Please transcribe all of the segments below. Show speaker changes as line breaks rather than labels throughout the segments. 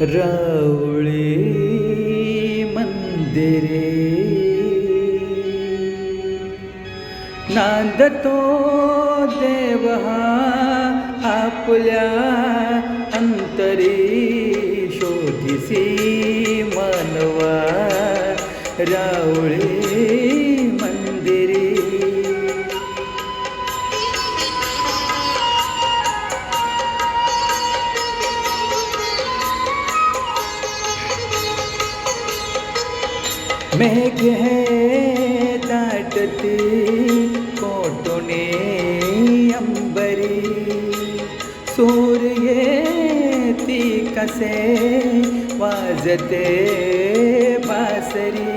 रावळी मंदिरे. नांदतो देव हा आपल्या अंतरी. शोधिसी मनवा रावळी मेघ है दाटती कोटुने अंबरी सूर्य ती कसे वाजते बासरी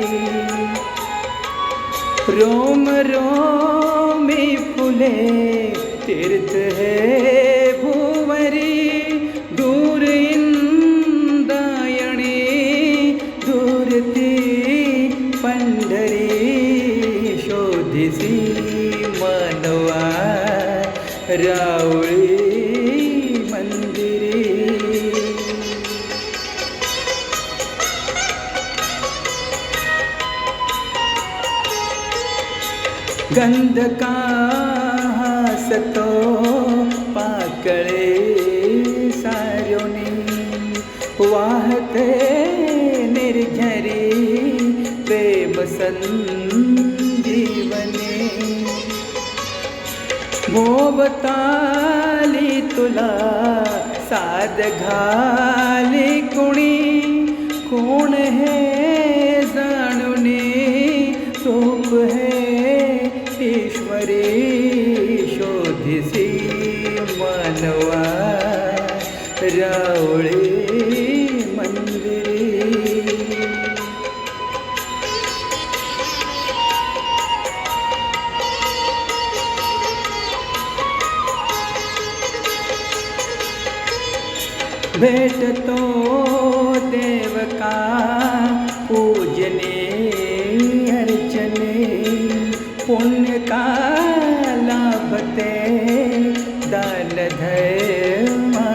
रोम रोमी फुले तीर्थ है भुवरी दूर इंदायणी दूरती पंढरी शोधिसी मनवा रावळी मंदिरी. गंध का हसतो पाकळे सारोनी वाहते निर्झरी प्रेम भोवताली तुला साद घाली कुणी. कोण हे जाणुनी सोप हे ईश्वरी शोधिसी मानवा. रावळी भेटतो देव का पूजने अर्चने पुण्य का लाभते दान धर्मातुनी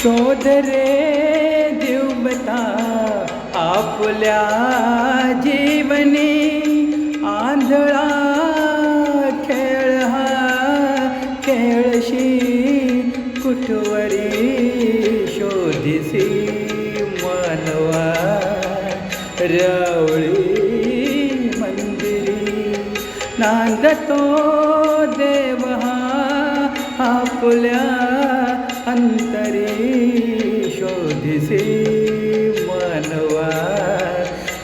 शोध रे दिवता आपल्या जीवनी। शोधिसी मनवा रावळी मंदिरी. नांदतो देव आपल्या अंतरी. शोधिसी मनवा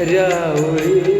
रावळी